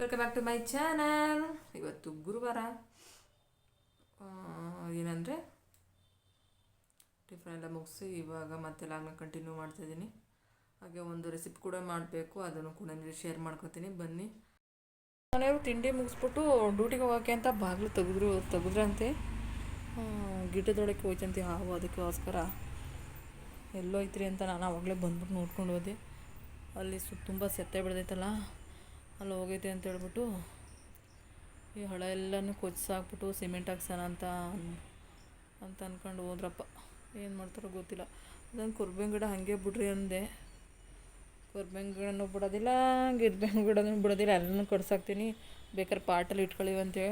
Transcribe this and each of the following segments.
Welcome back to my channel ಇವತ್ತು ಗುರುವಾರ. ಏನಂದರೆ ಟಿಫನ್ ಎಲ್ಲ ಮುಗಿಸಿ ಇವಾಗ ಮತ್ತೆ ಲಾಗ್ನ ಕಂಟಿನ್ಯೂ ಮಾಡ್ತಾಯಿದ್ದೀನಿ ಹಾಗೆ ಒಂದು ರೆಸಿಪಿ ಕೂಡ ಮಾಡಬೇಕು, ಅದನ್ನು ಕೂಡ ನಿಮಗೆ ಶೇರ್ ಮಾಡ್ಕೊತೀನಿ. ಬನ್ನಿ. ಮನೆಯವರು ತಿಂಡಿ ಮುಗಿಸ್ಬಿಟ್ಟು ಡ್ಯೂಟಿಗೆ ಹೋಗೋಕ್ಕೆ ಅಂತ ಬಾಗಿಲು ತೆಗೆದ್ರು, ತೆಗೆದ್ರಂತೆ. ಗಿಡದೊಳಕ್ಕೆ ಹೋಯ್ತಂತೆ, ಹಾವು ಅದಕ್ಕೋಸ್ಕರ. ಎಲ್ಲೋಯ್ತ್ರಿ ಅಂತ ನಾನು ಆವಾಗಲೇ ಬಂದ್ಬಿಟ್ಟು ನೋಡ್ಕೊಂಡು ಹೋದೆ. ಅಲ್ಲಿ ಸು ತುಂಬ ಸೆತ್ತೆ ಬೆಳೆದೈತಲ್ಲ ಅಲ್ಲಿ ಹೋಗೈತೆ ಅಂತ ಹೇಳ್ಬಿಟ್ಟು ಈ ಹಳೆ ಎಲ್ಲನೂ ಕೊಚ್ಚಾಕ್ಬಿಟ್ಟು ಸಿಮೆಂಟ್ ಹಾಕ್ಸೋಣ ಅಂತ ಅಂತ ಅಂದ್ಕೊಂಡು ಹೋದ್ರಪ್ಪ. ಏನು ಮಾಡ್ತಾರೋ ಗೊತ್ತಿಲ್ಲ. ಅದನ್ನು ಕೊರ್ಬೇವಿನ ಗಿಡ ಹಾಗೆ ಬಿಡ್ರಿ ಅಂದೆ. ಕೊರ್ಬೇವಿನ ಗಿಡನೂ ಬಿಡೋದಿಲ್ಲ, ಗಿರ್ಬೇವಿನ ಗಿಡನೂ ಬಿಡೋದಿಲ್ಲ, ಎಲ್ಲನೂ ಕಡ್ಸಾಕ್ತೀನಿ. ಬೇಕಾದ್ರೆ ಪಾಟಲ್ಲಿ ಇಟ್ಕೊಳ್ಳಿವಂತೆ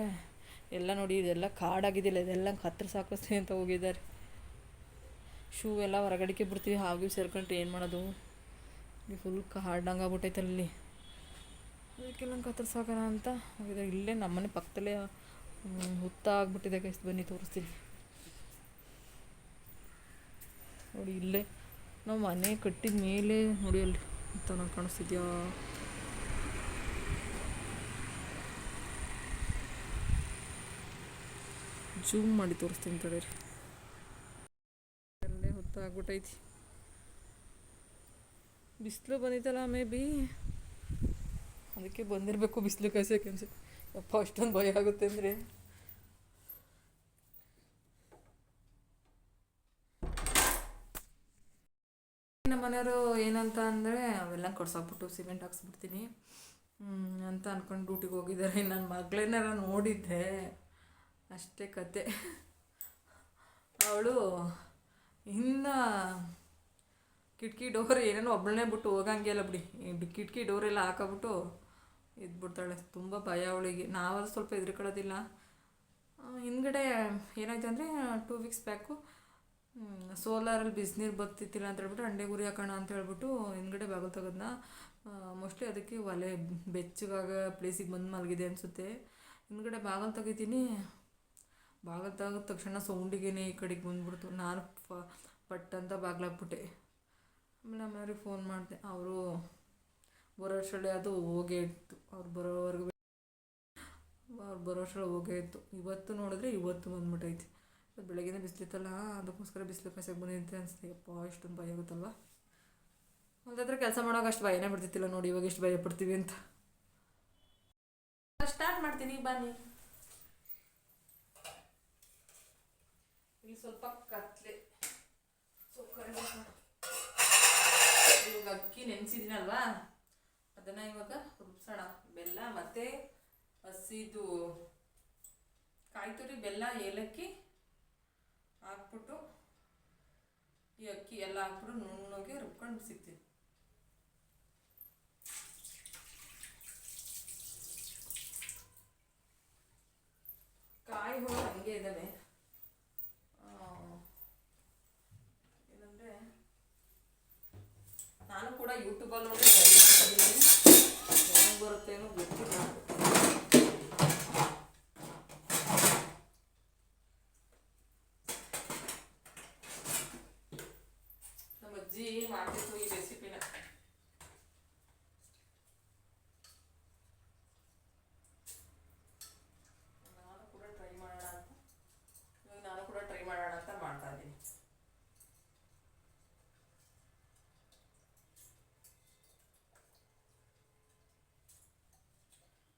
ಎಲ್ಲ ನೋಡಿ, ಇದೆಲ್ಲ ಕಾಡಾಗಿದ್ದಿಲ್ಲ, ಇದೆಲ್ಲ ಹತ್ರ ಸಾಕಿಸ್ತೀನಿ ಅಂತ ಹೋಗಿದ್ದಾರೆ. ಶೂ ಎಲ್ಲ ಹೊರಗಡೆಗೆ ಬಿಡ್ತೀವಿ, ಹಾಗೆ ಸೇರ್ಕೊಂಡ್ರೆ ಏನು ಮಾಡೋದು? ಫುಲ್ ಕಾಡ್ನಂಗೆ ಆಗ್ಬಿಟ್ಟೈತೆ ಅಲ್ಲಿ ಅದಕ್ಕೆಲ್ಲ ಕತ್ತರಿಸೋಕೋಣ ಅಂತ ಇಲ್ಲೇ ನಮ್ಮನೆ ಪಕ್ಕದಲ್ಲೇ ಹುತ್ತಾಗ್ಬಿಟ್ಟಿದೆ ಕೈಸ್ ಬನ್ನಿ, ತೋರಿಸ್ತೀನಿ. ನೋಡಿ, ಇಲ್ಲೇ ನಾವು ಮನೆ ಕಟ್ಟಿದ ಮೇಲೆ ನೋಡಿ ಅಲ್ಲಿ ಅಂತ ನಂಗೆ ಕಾಣಿಸ್ತಿದ್ಯಾ? ಜೂಮ್ ಮಾಡಿ ತೋರಿಸ್ತೀನಿ ತಡೀರಿ. ಅಲ್ಲೇ ಹುತ್ತ ಆಗ್ಬಿಟ್ಟೈತಿ ಬಿಸಿಲು ಬಂದಿತ್ತಲ್ಲ ಮೇ ಬಿ. ಅದಕ್ಕೆ ಬಂದಿರಬೇಕು ಬಿಸಿಲು ಕಾಯಿಸೋಕೆ ಅನ್ಸುತ್ತೆ? ಅಪ್ಪ ಅಷ್ಟೊಂದು ಭಯ ಆಗುತ್ತೆ ಅಂದರೆ. ನಮ್ಮ ಮನೆಯವರು ಏನಂತ ಅಂದರೆ, ಅವೆಲ್ಲ ಕೊಡ್ಸಾಕ್ಬಿಟ್ಟು ಸಿಮೆಂಟ್ ಹಾಕ್ಸ್ಬಿಡ್ತೀನಿ. ಅಂತ ಅಂದ್ಕೊಂಡು ಡ್ಯೂಟಿಗೆ ಹೋಗಿದ್ದಾರೆ. ನನ್ನ ಮಗಳೇನಾರ ನೋಡಿದ್ದೆ. ಅಷ್ಟೇ ಕತೆ. ಅವಳು ಇನ್ನು ಕಿಟಕಿ ಡೋರ್ ಏನೇನೋ ಒಬ್ಬಳನ್ನೇ ಬಿಟ್ಟು ಹೋಗಂಗಿಲ್ಲ ಬಿಡಿ. ಈ ಕಿಟಕಿ ಡೋರೆಲ್ಲ ಹಾಕಬಿಟ್ಟು ಇದ್ಬಿಡ್ತಾಳೆ ತುಂಬ ಭಯ ಅವಳಿಗೆ. ನಾವಾದ್ರೂ ಸ್ವಲ್ಪ ಹೆದರ್ಕೊಳ್ಳೋದಿಲ್ಲ ಹಿಂದ್ಗಡೆ ಏನಾಯ್ತು ಅಂದರೆ ಟೂ ವೀಕ್ಸ್ ಬ್ಯಾಕು ಸೋಲಾರಲ್ಲಿ ಬಿಸಿನೀರು ಬರ್ತಿತ್ತಿಲ್ಲ ಅಂತ ಹೇಳ್ಬಿಟ್ಟು ಅಂಡೆ ಗುರಿ ಹಾಕೋಣ ಅಂತ ಹೇಳ್ಬಿಟ್ಟು ಹಿಂದ್ಗಡೆ ಬಾಗಿಲು ತೆಗೆದ್ನ. ಮೋಸ್ಟ್ಲಿ ಅದಕ್ಕೆ ಒಲೆ ಬೆಚ್ಚಗಾಗ ಪ್ಲೇಸಿಗೆ ಬಂದು ಮಲಗಿದೆ ಅನಿಸುತ್ತೆ. ಹಿಂದ್ಗಡೆ ಬಾಗಿಲು ತೆಗಿತೀನಿ. ಬಾಗಿಲು ತೆಗೆದ ತಕ್ಷಣ ಸೌಂಡಿಗೇನೆ ಈ ಕಡೆಗೆ ಬಂದ್ಬಿಡ್ತು. ನಾನು ಫ ಪಟ್ ಅಂತ ಬಾಗ್ಲಾಕ್ಬಿಟ್ಟೆ ಆಮೇಲೆ ನಮ್ಮನೆಯವ್ರಿಗೆ ಫೋನ್ ಮಾಡಿದೆ. ಅವರು ಬರೋ ಅಷ್ಟರಲ್ಲಿ ಅದು ಹೋಗೇ ಇತ್ತು. ಅವ್ರು ಬರೋವರೆಗೂ ಅವ್ರು ಬರೋ ಅಷ್ಟರಲ್ಲಿ ಹೋಗೇ ಇತ್ತು. ಇವತ್ತು ನೋಡಿದ್ರೆ ಇವತ್ತು ಬಂದ್ಬಿಟ್ಟೈತಿ ಇವತ್ತು ಬೆಳಗ್ಗೆನೇ ಬಿಸಿಲಿತ್ತಲ್ಲ, ಅದಕ್ಕೋಸ್ಕರ ಬಿಸಿಲು ಕಾಸಕ್ಕೆ ಬಂದಿದ್ದೆ ಅನಿಸ್ತು ಅಪ್ಪ ಇಷ್ಟೊಂದು ಭಯ ಆಗುತ್ತಲ್ಲ. ಒಂದತ್ರ ಕೆಲಸ ಮಾಡೋಕೆ ಅಷ್ಟು ಭಯನೇ ಬಿಡ್ತಿತ್ತಿಲ್ಲ ನೋಡಿ, ಇವಾಗ ಎಷ್ಟು ಭಯ ಪಡ್ತೀವಿ ಅಂತ. ಸ್ಟಾರ್ಟ್ ಮಾಡ್ತೀನಿ, ಬನ್ನಿ. ಇಲ್ಲಿ ಸ್ವಲ್ಪ ಕತ್ಲೆ. ಸೊ. ಇವಾಗ ಅಕ್ಕಿ ನೆನೆಸಿದ್ದೀನಲ್ವಾ? ಅದನ್ನು ಇವಾಗ ರುಬ್ಸೋಣ. ಬೆಲ್ಲ ಮತ್ತು ಹಸಿದು ಕಾಯಿ ತುರಿ, ಬೆಲ್ಲ, ಏಲಕ್ಕಿ ಹಾಕ್ಬಿಟ್ಟು ಈ ಅಕ್ಕಿ ಎಲ್ಲ ಹಾಕ್ಬಿಟ್ಟು ನುಣ್ಣಗೆ ರುಬ್ಕೊಂಡು ಸಿಗ್ತೀನಿ ಕಾಯಿ ಹೋಗಿ ಹಂಗೆ ಇದ್ದಾವೆ ಏನಂದರೆ ನಾನು ಕೂಡ ಯೂಟ್ಯೂಬಲ್ಲಿ ನೋಡಿ ಟ್ರೈ ಮಾಡ್ತಿದ್ದೀನಿ ಹೆಂಗೆ ಬರುತ್ತೆ ಏನೋ ಗೊತ್ತಿಲ್ಲ ನಮ್ಮ ಅಜ್ಜಿ ಮಾಡ್ತಿತ್ತು ಈ ರೆಸಿಪಿನ ನಾನು ಕೂಡ ಟ್ರೈ ಮಾಡೋಣ ಅಂತ ಇವಾಗ ನಾನು ಕೂಡ ಟ್ರೈ ಮಾಡೋಣ ಅಂತ ಮಾಡ್ತಾ ಇದ್ದೀನಿ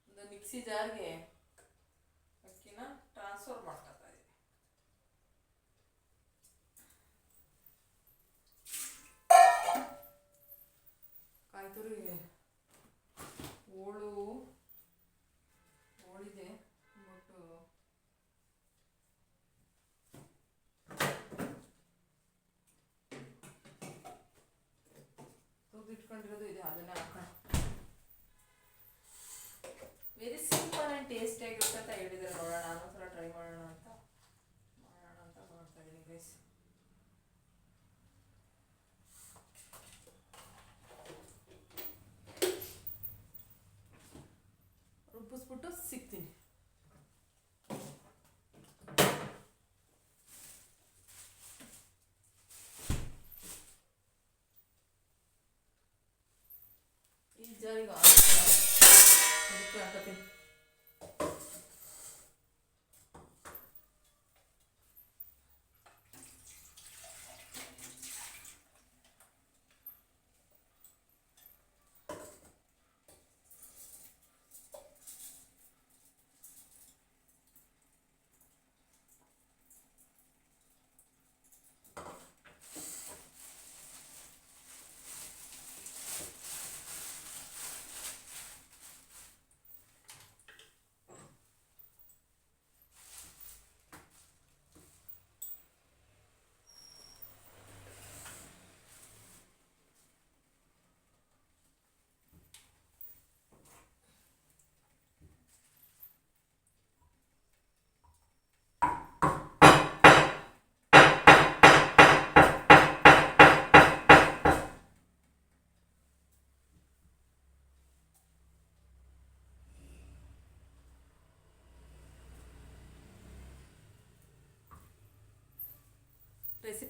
ಒಂದು ಮಿಕ್ಸಿ ಜಾರ್ಗೆ ಅಕ್ಕಿನ ಟ್ರಾನ್ಸ್ಫರ್ ಮಾಡ್ತಾ ಇದ್ದೀನಿ. ಕಾಯ್ತುರು ಇದೆ. ಓಳು ಓಳಿದೆ, ಬಟ್ ಇಟ್ಕೊಂಡಿರೋದು ಇದೆ, ಅದನ್ನ ಹಾಕೋಣ.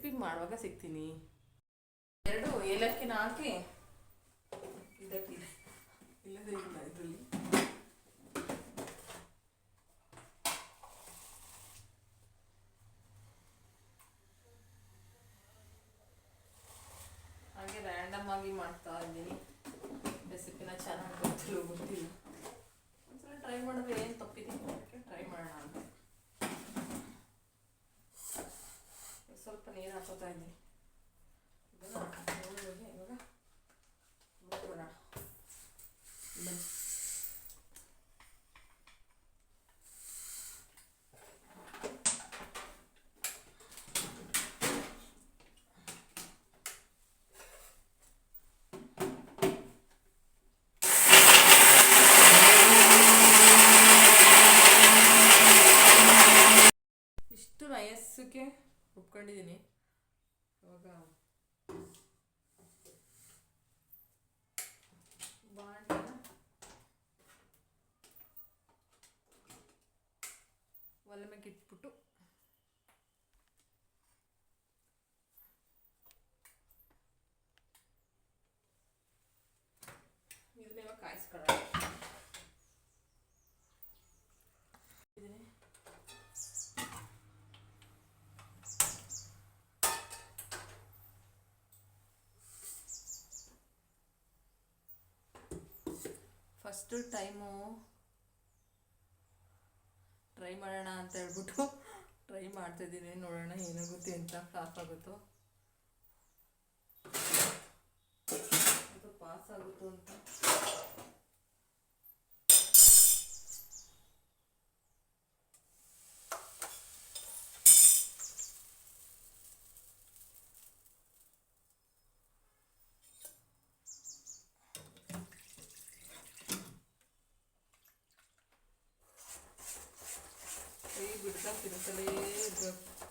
ರೆಸಿಪಿ ಮಾಡುವಾಗ ಸಿಗ್ತೀನಿ. ಎರಡು ಏಲಕ್ಕಿನ ಹಾಕಿ ಇದಕ್ಕೆ ಇಲ್ಲದೇ ಇಲ್ಲ ಇದರಲ್ಲಿ. ಹಾಗೆ ರ್ಯಾಂಡಮ್ ಆಗಿ ಮಾಡ್ತಾ ಇದ್ದೀನಿ. ರೆಸಿಪಿನ ಚೆನ್ನಾಗಿ ಗೊತ್ತಿಲ್ಲ ಗೊತ್ತಿಲ್ಲ. ಒಂದ್ಸಲ ಟ್ರೈ ಮಾಡಿದ್ರೆ ಏನು ತಪ್ಪಿದೆ? ಟ್ರೈ ಮಾಡೋಣ ಅಂತ. ಸ್ವಲ್ಪ ನೀರು ಹಾಕೋತಾ ಇದ್ದೀನಿ. ಇದನ್ನ ನೋಡುವಾಗ ಇವಾಗ ನೋಡ್ಕೊಳ್ಳೋಣ ಬನ್ನಿ. ಇಷ್ಟು ನಯಸ್ಸಕ್ಕೆ ರುಬ್ಕೊಂಡಿದ್ದೀನಿ ಇವಾಗ ಬಾಣಲೆನ ಒಲೆ ಮೇಲೆ ಇಟ್ಬಿಟ್ಟು ಫಸ್ಟು ಟೈಮು ಟ್ರೈ ಮಾಡೋಣ ಅಂತ ಹೇಳ್ಬಿಟ್ಟು ಟ್ರೈ ಮಾಡ್ತಾಯಿದ್ದೀನಿ ನೋಡೋಣ ಏನಾಗುತ್ತೆ ಅಂತ ಪಾಸ್ ಆಗುತ್ತೋ. ಅದು ಪಾಸ್ ಆಗುತ್ತೋ ಅಂತ. casi me sale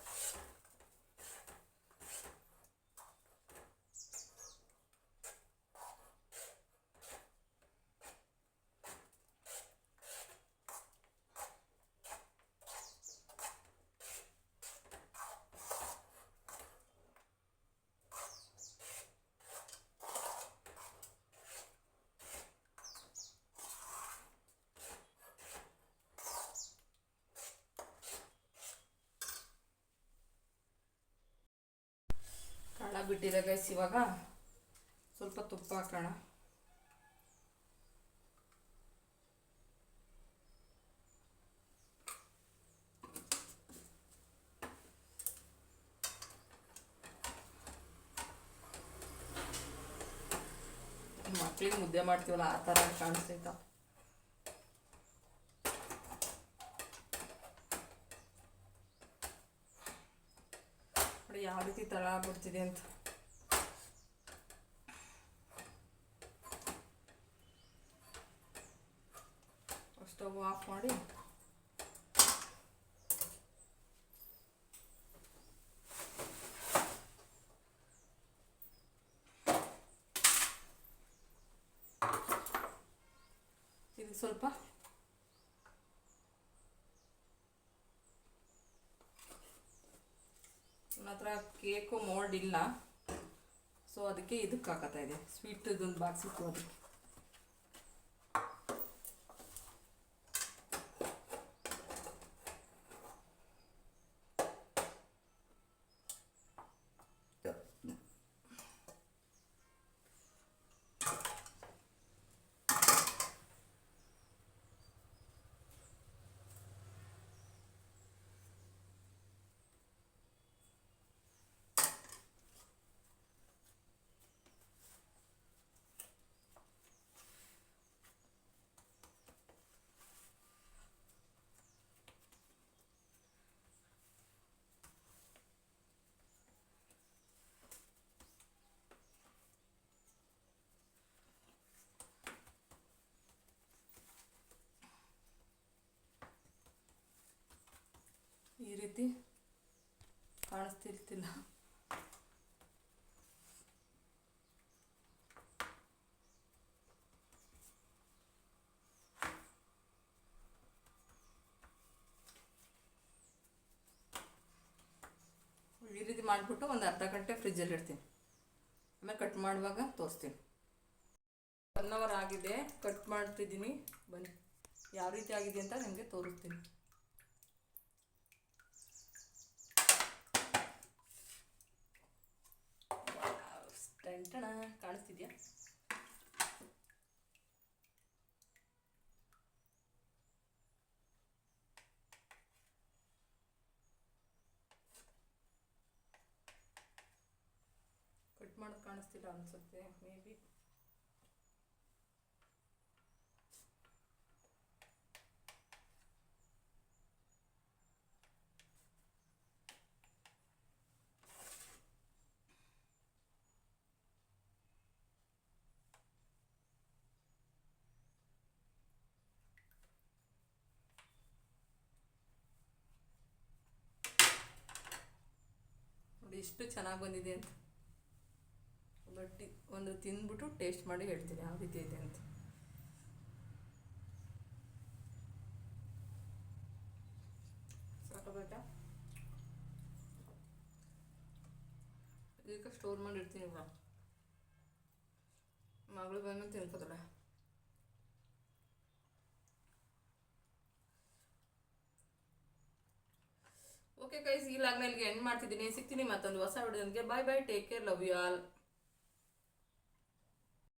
ಕಾಳ ಗೈಸ್ ಇವಾಗ ಸ್ವಲ್ಪ ತುಪ್ಪ ಹಾಕೋಣ. ಮಕ್ಳಿಗೆ ಮುದ್ದೆ ಮಾಡ್ತೀವಲ್ಲ, ಆ ಥರ ಕಾಣಿಸ್ತೈತ? ನೋಡಿ, ಯಾವ ರೀತಿ ತಳ ಆಗ್ಬಿಡ್ತಿದೆ ಅಂತ. ಆಫ್ ಮಾಡಿ ಇದು ಸ್ವಲ್ಪ ನನ್ನ ಹತ್ರ ಕೇಕು ಮೋಲ್ಡ್ ಇಲ್ಲ. ಸೊ ಅದಕ್ಕೆ ಇದಕ್ಕೆ ಹಾಕತ್ತಾ ಇದೆ. ಸ್ವೀಟ್ ಇದೊಂದು ಬಾಕ್ಸ್ ಇತ್ತು ಅದಕ್ಕೆ ಈ ರೀತಿ ಕಾಣಿಸ್ತಿರ್ತಿಲ್ಲ. ಈ ರೀತಿ ಮಾಡಿಬಿಟ್ಟು ಒಂದು ಅರ್ಧ ಗಂಟೆ ಫ್ರಿಜ್ಜಲ್ಲಿ ಇಡ್ತೀನಿ. ಆಮೇಲೆ ಕಟ್ ಮಾಡುವಾಗ ತೋರಿಸ್ತೀನಿ. ಒನ್ ಅವರ್ ಆಗಿದೆ. ಕಟ್ ಮಾಡ್ತಿದ್ದೀನಿ. ಬನ್ನಿ. ಯಾವ ರೀತಿ ಆಗಿದೆ ಅಂತ ನಿಮಗೆ ತೋರಿಸ್ತೀನಿ. ಟಂಟಣ ಕಾಣಿಸ್ತಿದ್ಯಾ? ಕಟ್ ಮಾಡೋದು ಕಾಣಿಸ್ತಿಲ್ಲ ಅನ್ಸುತ್ತೆ ಮೇ ಬಿ ಎಷ್ಟು ಚೆನ್ನಾಗಿ ಬಂದಿದೆ ಅಂತ. ಬಟ್ ಒಂದು ತಿಂದ್ಬಿಟ್ಟು ಟೇಸ್ಟ್ ಮಾಡಿ ಹೇಳ್ತೀನಿ ಯಾವ ರೀತಿ ಇದೆ ಅಂತ. ಸಾಕಾಗತ್ತಾ ಇದಕ್ಕೆ ಸ್ಟೋರ್ ಮಾಡಿ ಇಡ್ತೀನಿ ಇವಾಗ. ಮಗಳು ಬಂದು ತಿನ್ಕೋತಾಳೆ. ಓಕೆ ಕೈಸ್ ಇಲ್ಲ ಆದ್ಮೇಲೆ ಎಂಡ್ ಮಾಡ್ತಿದ್ದೀನಿ. ಸಿಗ್ತೀನಿ ಮತ್ತೊಂದು ಹೊಸ ವಿಡಿಯೋನಿಗೆ bye bye take care love you all